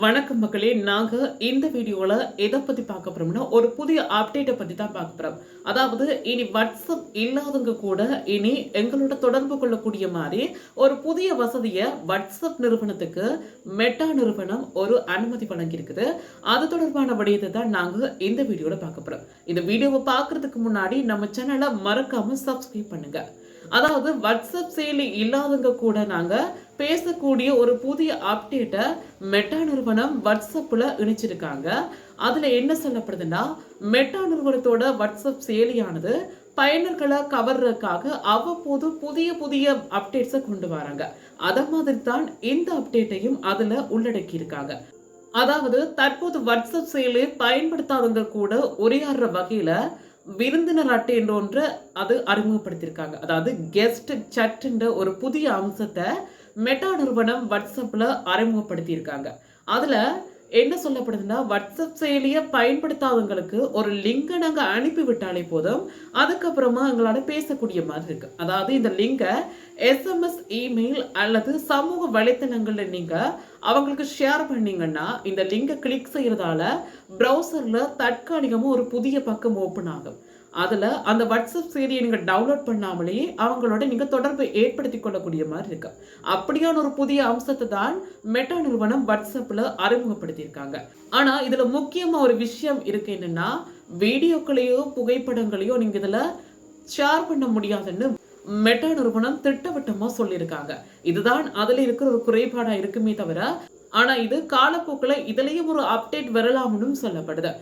வணக்கம் மக்களே. நாங்கள் இந்த வீடியோவில் எதை பற்றி பார்க்க போகிறோம்னா ஒரு புதிய அப்டேட்டை பற்றி தான் பார்க்க போகிறோம் அதாவது இனி வாட்ஸ்அப் இல்லாதவங்க கூட இனி எங்களோட தொடர்பு கொள்ளக்கூடிய மாதிரி ஒரு புதிய வசதியை வாட்ஸ்அப் நிறுவனத்துக்கு மெட்டா நிறுவனம் ஒரு அனுமதி வழங்கியிருக்குது. அது தொடர்பான விடயத்தை தான் நாங்கள் இந்த வீடியோவில் பார்க்க போகிறோம் இந்த வீடியோவை பார்க்கறதுக்கு முன்னாடி நம்ம சேனலை மறக்காமல் சப்ஸ்கிரைப் பண்ணுங்கள் அதாவது வாட்ஸ்அப் செயலி இல்லாதவங்க கூட நாங்கள் பேசக்கூடிய ஒரு புதிய அப்டேட்டை மெட்டா நிறுவனம் வாட்ஸ்அப்பில் இணைச்சிருக்காங்க. அதில் என்ன சொல்லப்படுதுன்னா மெட்டா நிறுவனத்தோட வாட்ஸ்அப் செயலியானது பயனர்களை கவர்றதுக்காக அவ்வப்போது புதிய புதிய அப்டேட்ஸை கொண்டு வராங்க. அதை மாதிரி தான் இந்த அப்டேட்டையும் அதில் உள்ளடக்கி இருக்காங்க அதாவது தற்போது வாட்ஸ்அப் செயலி பயன்படுத்தாதவங்க கூட உரையாடுற வகையில் விருந்தினர் அட்டை என்ற ஒன்று அது அறிமுகப்படுத்தியிருக்காங்க. அதாவது கெஸ்ட் சட்டுன்ற ஒரு புதிய அம்சத்தை மெட்டா நிறுவனம் வாட்ஸ்அப்பில் அறிமுகப்படுத்தியிருக்காங்க. அதில் என்ன சொல்லப்படுதுன்னா வாட்ஸ்அப் செயலியை பயன்படுத்தாதவங்களுக்கு ஒரு லிங்கை நாங்கள் அனுப்பி விட்டாலே போதும். அதுக்கப்புறமா எங்களால் பேசக்கூடிய மாதிரி இருக்கு. அதாவது இந்த லிங்கை எஸ்எம்எஸ் இமெயில் அல்லது சமூக வலைத்தளங்களில் நீங்கள் அவங்களுக்கு ஷேர் பண்ணீங்கன்னா இந்த லிங்கை கிளிக் செய்கிறதால ப்ரௌசரில் தற்காலிகமாக ஒரு புதிய பக்கம் ஓப்பன் ஆகும். அதில் அந்த வாட்ஸ்அப் செய்தியை நீங்கள் டவுன்லோட் பண்ணாமலேயே அவங்களோட நீங்கள் தொடர்பை ஏற்படுத்தி கொள்ளக்கூடிய மாதிரி இருக்கு. அப்படியான ஒரு புதிய அம்சத்தை தான் மெட்டா நிறுவனம் வாட்ஸ்அப்பில் அறிமுகப்படுத்தியிருக்காங்க. ஆனால் இதில் முக்கியமாக ஒரு விஷயம் இருக்கு என்னன்னா வீடியோக்களையோ புகைப்படங்களையோ நீங்கள் இதில் ஷேர் பண்ண முடியாதுன்னு மெட்டா நிறுவனம் திட்டவட்டமா சொல்லியிருக்காங்க. இதுதான் அதுல இருக்கிற ஒரு குறைபாடா இருக்குமே தவிர ஆனா இது காலப்போக்கில் இதுலயும் ஒரு அப்டேட் வரலாம்னு சொல்லப்படுது.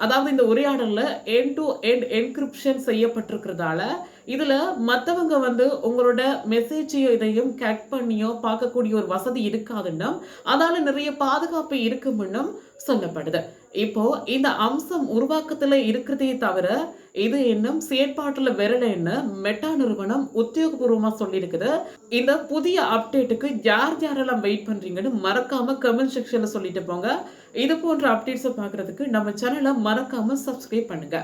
அதாவது இந்த உரையாடலில் என் டு எண்ட் என்கிரிப்ஷன் செய்யப்பட்டிருக்கிறதால இதுல மத்தவங்க வந்து உங்களோட மெசேஜையோ இதையும் கேட் பண்ணியோ பார்க்கக்கூடிய ஒரு வசதி இருக்காதுன்னா அதால நிறைய பாதுகாப்பு இருக்கும்னும் சொல்லப்படுது. இப்போ இந்த அம்சம் உருவாக்கத்துல இருக்கிறதே தவிர இது இன்னும் செயற்பாட்டுல வரலன்னு மெட்டா நிறுவனம் உத்தியோகபூர்வமா சொல்லியிருக்குது இந்த புதிய அப்டேட்டுக்கு யார் யாரெல்லாம் வெயிட் பண்றீங்கன்னு மறக்காம கமெண்ட் செக்ஷன்ல சொல்லிட்டு போங்க. இது போன்ற அப்டேட்ஸை பார்க்கறதுக்கு நம்ம சேனலை மறக்காம சப்ஸ்கிரைப் பண்ணுங்க.